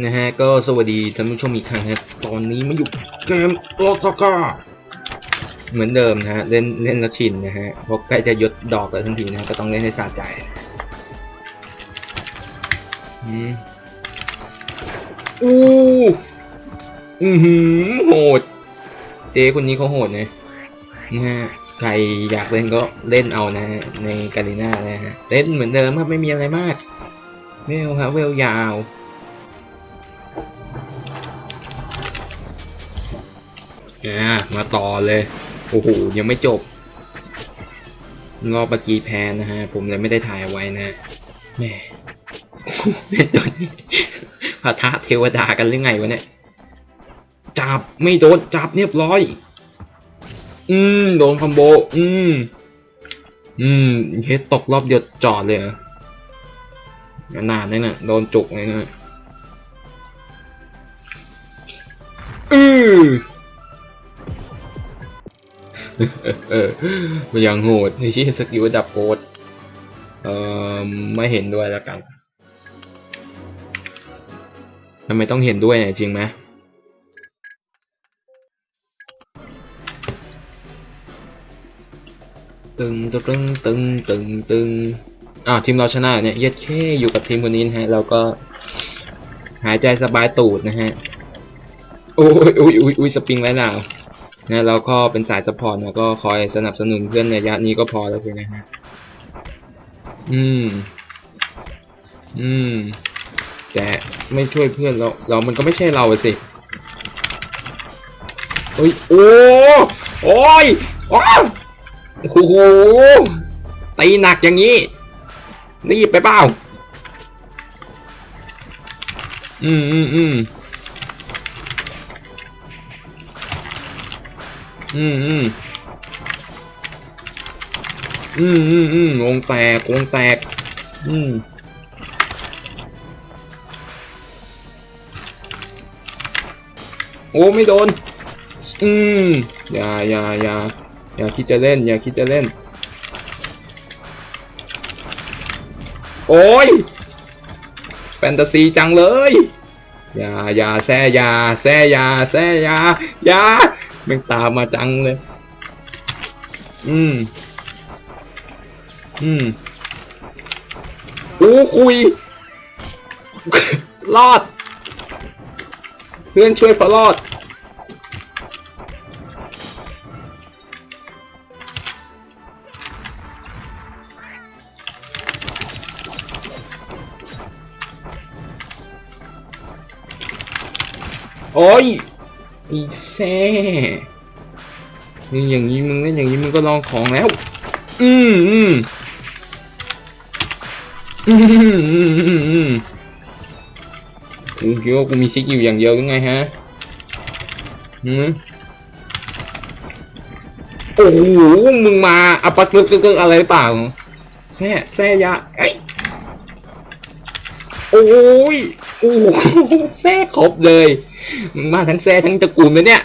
นะฮะก็สวัสดีท่านผู้ชมอีกครั้งครับตอนนี้มาอยู่เกมโอซาก้าเหมือนเดิมนะฮะเล่นเล่นแล้วชินนะฮะเพราะใกล้จะยศดอกแล้วทั้งทีนะะก็ต้องเล่นให้สะใจอืมอู้อือหือโหด เจ๊คนนี้เขาโหดนะนะฮะใครอยากเล่นก็เล่นเอานะฮะในกาลิน่านะฮะเล่นเหมือนเดิมครับไม่มีอะไรมากเวลครับเวลยาว อ่ามาต่อเลย โอ้โห ยังไม่จบ รอบเมื่อกี้แพ้นะฮะ ผมเลยไม่ได้ถ่ายไว้นะแม่เป็นตัวนี้พาทะเทวดากันหรือไงวะเนี่ย จับไม่โดนจับเรียบร้อย อืม โดนคอมโบ อืม อืม เฮ็ดตกรอบเดียวจอดเลยเหรอนานเลยนะโดนจุกเลยนะอือเออ มันยังโหดไอ้ที่สกิลดับโกดเอ่อไม่เห็นด้วยแล้วกันทำไมต้องเห็นด้วยเนี่ยจริงไหมตึงตึงตึงตึงตึงอ้าวทีมเราชนะเนี่ยเย็ดแค่อยู่กับทีมคนนี้นะฮะ เราก็ หายใจสบายตูดนะฮะ โอ้ยอุ้ยอุ้ยอุ้ยสปริงไว้หนาว นะเราก็เป็นสายสปอร์ตนะก็คอยสนับสนุนเพื่อนในระยะนี้ก็พอแล้วคือนะฮะอืม อืม แต่ไม่ช่วยเพื่อนเรา เรามันก็ไม่ใช่เราสิโอ้ยโอ้โอ้ยโอ้ยโอ้โหตีหนักอย่างนี้รีบไปเปล่า อืมอืมอืม อืมอืมอืมอืมอืมวงแตกวงแตก อืมโอ้ไม่โดน อืมอย่าอย่าอย่าอย่าคิดจะเล่น อย่าคิดจะเล่น โอ้ยแฟนตาซีจังเลย อย่าอย่าแซ่อย่าแซ่อย่าแซ่อย่าอย่า แม่งตามมาจังเลย อืม อืมอู้คุย รอด เพื่อนช่วยพอรอด โอ้ย อีแซ่นี่อย่างนี้มึงเล่นอย่างนี้มึงก็ลองของแล้ว อืมอืมอืมอืมอืมอืมอืมกูคิดว่ากูมีซิกอยู่อย่างเดียวหรือไงฮะหืมโอ้โห มึงมาอัปปักกึกกึกอะไรเปล่าแซ่แซ่ยาเอ้ยโอ้ย โอ้โหแซ่ครบเลยมาทั้งแซ่ทั้งตระกูลเลยเนี่ย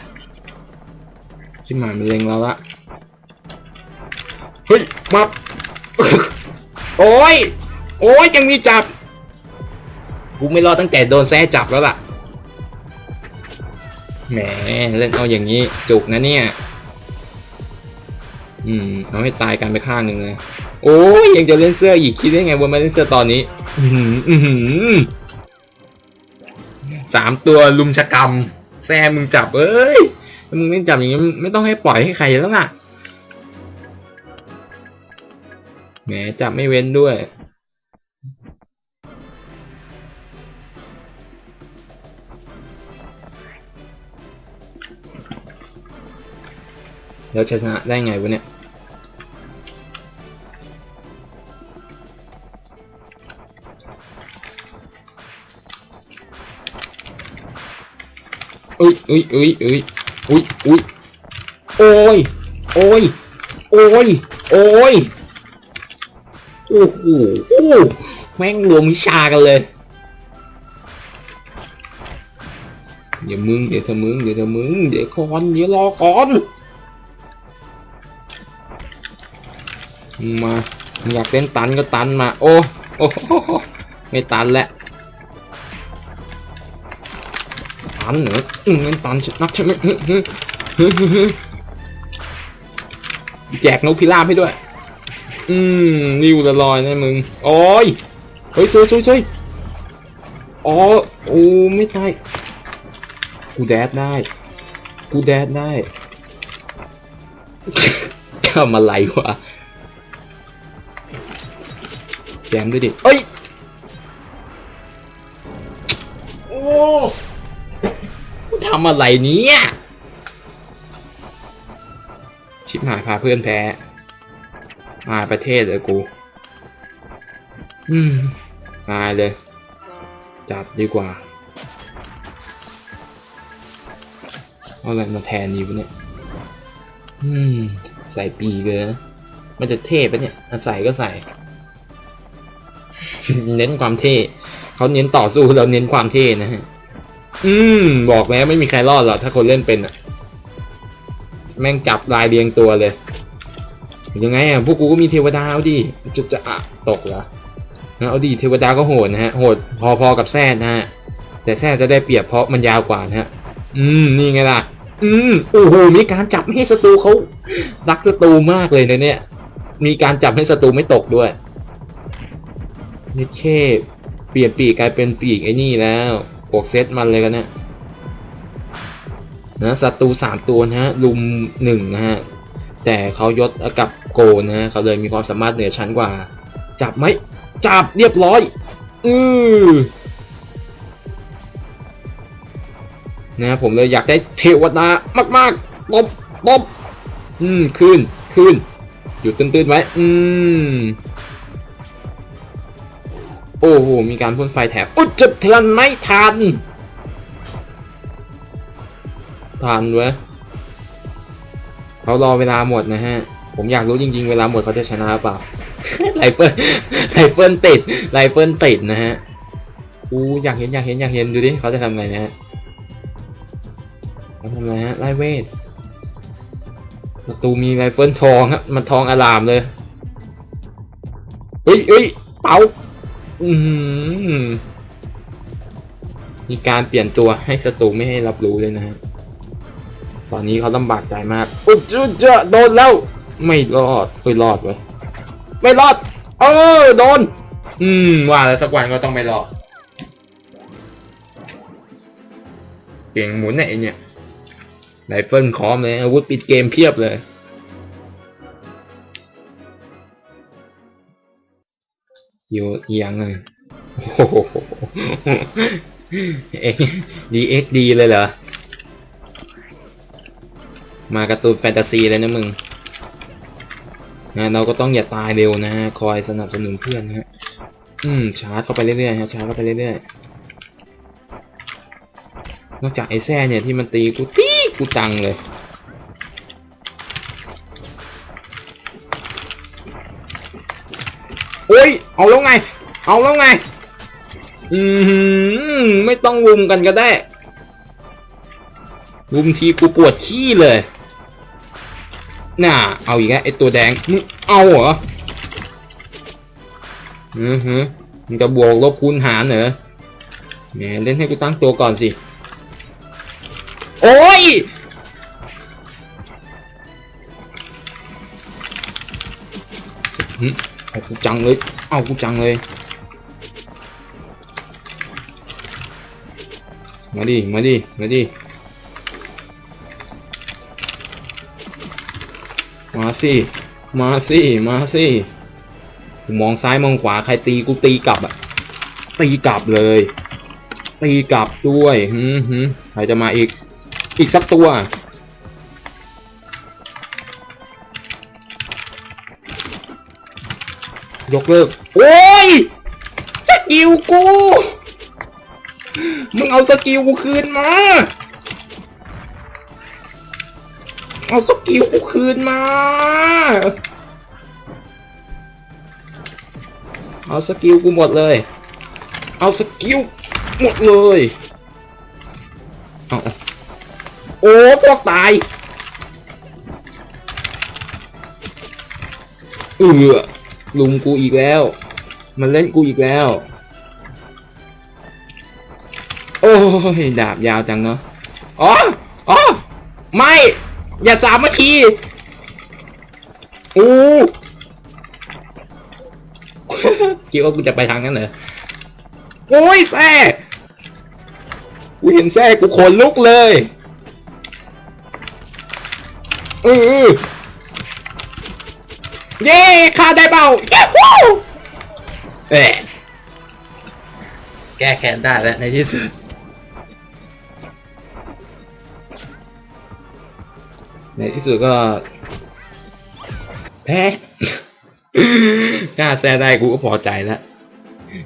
ชิมายมันเล็งเราละเฮ้ยมาโอ้ยโอ้ยยังมีจับกูไม่รอดตั้งแต่โดนแซ่จับแล้วล่ะแหมเล่นเอาอย่างนี้จุกนะเนี่ย อืมเอาให้ตายกันไปข้างหนึ่งเลย โอ้ยยังจะเล่นเสื้ออีกคิดได้ไงว่ามาเล่นเสื้อตอนนี้ อือหืออือหือ สามตัวลุมชะกรรมแซมมึงจับ เอ้ยมึงไม่จับอย่างนี้ไม่ต้องให้ปล่อยให้ใครแล้วล่ะแหมจับไม่เว้นด้วยแล้วชนะได้ไงวะเนี่ย อุ้ยอุ้ยอุ้ยอุ้ยอุ้ยโอ้ย โอ้ย โอ้ย โอ้ย โอ้โหแม่งรวมวิชากันเลย เดี๋ยวมึง เดี๋ยวเธอมึง เดี๋ยวเธอมึง เดี๋ยวก่อนเดี๋ยวรอก่อน มา อยากเล่นตันก็ตันมา โอ้ โอ้ ไม่ตันแล้วันเหรออืมเน้นตันนักใช่ไหมฮึฮึฮึฮึแจกนกพิราบให้ด้วย อืมนิวละลอยนะมึง โอ้ย เฮ้ยช่วยช่วยช่วยอ๋อ โอ้ ไม่ตาย กูแดดได้ กูแดดได้ทำอะไรวะแจมด้วยดิเอ้ยำอะไรเนี้ยชิบหายพาเพื่อนแพ้ มาประเทศเลยกู อืมตายเลย จับดีกว่าเอาอะไรมาแทนดีวะเนี่ย อืม ใส่ปีเลยนะมันจะเท่ปะเนี่ยใส่ก็ใส่ เน้นความเท่ เขาเน้นต่อสู้เราเน้นความเท่นะฮะ อืม บอกแล้วไม่มีใครรอดหรอกถ้าคนเล่นเป็นอะแม่งจับลายเรียงตัวเลย ยังไงอะพวกกูก็มีเทวดาเอาดิจะจะอะตกเหรอนะเอาดิเทวดาก็โหดนะฮะโหดพอๆกับแซดนะฮะแต่แซดจะได้เปรียบเพราะมันยาวกว่านะฮะ อืม นี่ไงล่ะ อืมโอ้โหมีการจับให้ศัตรูเขารักศัตรูมากเลยนะเนี่ย มีการจับให้ศัตรูไม่ตกด้วยนี่เช่เปลี่ยนปีกกลายเป็นปีกไอ้นี่แล้ว ปกเซตมันเลยกันเนี่ยนะศัตรูสามตัวนะฮะลุมหนึ่งนะฮะ แต่เขายศกับโกนะฮะเขาเลยมีความสามารถเหนือชั้นกว่า จับไหมจับเรียบร้อย อือนะผมเลยอยากได้เทวดามากๆตบตบอืมคืนคืนอยู่ตื้นๆไว้ อืม โอ้โห มีการพ่นไฟแถบ อุยจะทันไหมทัน ทันเว้ยเขารอเวลาหมดนะฮะ ผมอยากรู้จริง ๆ เวลาหมดเขาจะชนะหรือเปล่าไรเฟิลไรเฟิลติดไรเฟิลติดนะฮะอูอยากเห็นอยากเห็นอยากเห็นดูดิเขาจะทำไงนะฮะเขาทำไงฮะไล่เวทประตูมีไรเฟิลทองฮะมันทองอลามเลยเฮ้ยเฮ้ยเป๋า อือหือมีการเปลี่ยนตัวให้ศัตรูไม่ให้รับรู้เลยนะฮะ ตอนนี้เขาลำบากใจมากอุ๊ยจะจะโดนแล้ว ไม่รอดไม่รอดเว้ยไม่รอด เออโดน อืม ว่าแล้วสักวันก็ต้องไม่รอดเก่งหมุนไหนเนี่ยไรเฟิลคอมเลยอาวุธปิดเกมเพียบเลย อยู่เอียงเลยโอ้โหเอ็กดีเอ็กดีเลยเหรอ มาการ์ตูนแฟนตาซีเลยนะมึงนะเราก็ต้องอย่าตายเร็วนะฮะ คอยสนับสนุนเพื่อนนะฮะ อืม ชาร์จเข้าไปเรื่อยๆฮะ ชาร์จเข้าไปเรื่อยๆ นอกจากไอ้แซ่เนี่ยที่มันตีกูตีกูจังเลย โอ้ย เอาแล้วไง เอาแล้วไง อืมไม่ต้องรุมกันก็ได้ รุมทีกูปวดขี้เลย น่า เอาอีกแล้วไอตัวแดง มึงเอาเหรอ อือฮึมึงจะบวกลบคูณหารเหรอแหมเล่นให้กูตั้งตัวก่อนสิ โอ้ยหึ เอากูจังเลย เอากูจังเลย มาดิ มาดิ มาดิ มาสิ มาสิ มาสิกูมองซ้ายมองขวาใครตีกูตีกลับอะตีกลับเลย ตีกลับด้วยหืมหืมใครจะมาอีก อีกสักตัว ยกเลิก โอ้ยสกิลกู มึงเอาสกิลกูคืนมา เอาสกิลกูคืนมา เอาสกิลกูหมดเลย เอาสกิลหมดเลยเอาโอ้พวกตายเออ ลุงกูอีกแล้ว มันเล่นกูอีกแล้ว โอ้ยดาบยาวจังเนาะอ๋ออ๋อไม่ อย่าสามนาทีอู้คิดว่ากูจะไปทางนั้นเหรอโอ้ยแซ่กูเห็นแซ่กูขนลุกเลยเออ เย้ข้าได้เปล่าเย้วู้เอ๊ะแก้แค้นได้แล้วในที่สุด ในที่สุดก็ แพ้ถ้าแซ่ได้กูก็พอใจแล้ว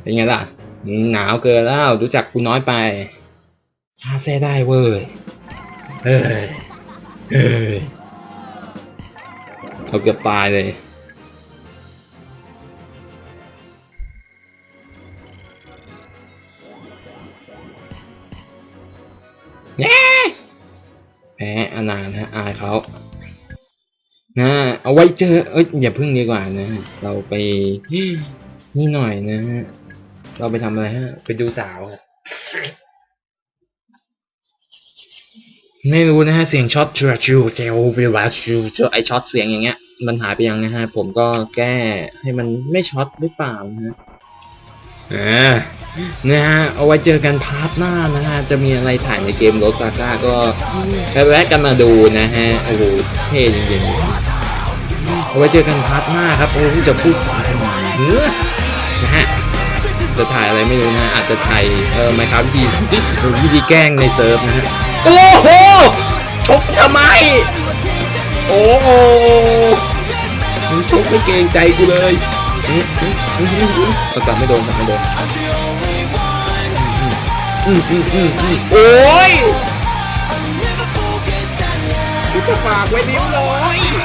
เป็นไงล่ะหนาวเกินแล้วรู้จักกูน้อยไปถ้าแซ่ได้เว้ยเฮ้ยเฮ้ยเอาเกือบตายเลย แย่แพ้อนานฮะอายเขานะเอาไว้เจอเอ้ยอย่าพึ่งดีกว่านะ เราไปนี่หน่อยนะฮะเราไปทำอะไรฮะ ไปดูสาวครับไม่รู้นะฮะเสียงช็อตชูชูเจลเวลาชูเจอไอช็อตเสียงอย่างเงี้ย มันหายไปยังนะฮะ ผมก็แก้ให้มันไม่ช็อตหรือเปล่านะฮะอ่า นะฮะเอาไว้เจอกันพาร์ทหน้านะฮะจะมีอะไรถ่ายในเกมโรสซาก้าก็แวะกันมาดูนะฮะโอ้โหเท่จริงๆเอาไว้เจอกันพาร์ทหน้าครับโอ้จะพูดทำไมเนื้อนะฮะจะถ่ายอะไรไม่รู้นะอาจจะถ่ายเออไมครับพี่วิธีแกล้งในเซิร์ฟนะฮะโอ้โหชกทำไม โอ้โหชกไม่เกรงใจกูเลยอืมอืมอืมอืมอืมเอากลับไม่โดนกลับไม่โดน อืมอืมอืมอืมโอ้ยกูจะฝากไว้นิ้วร้อน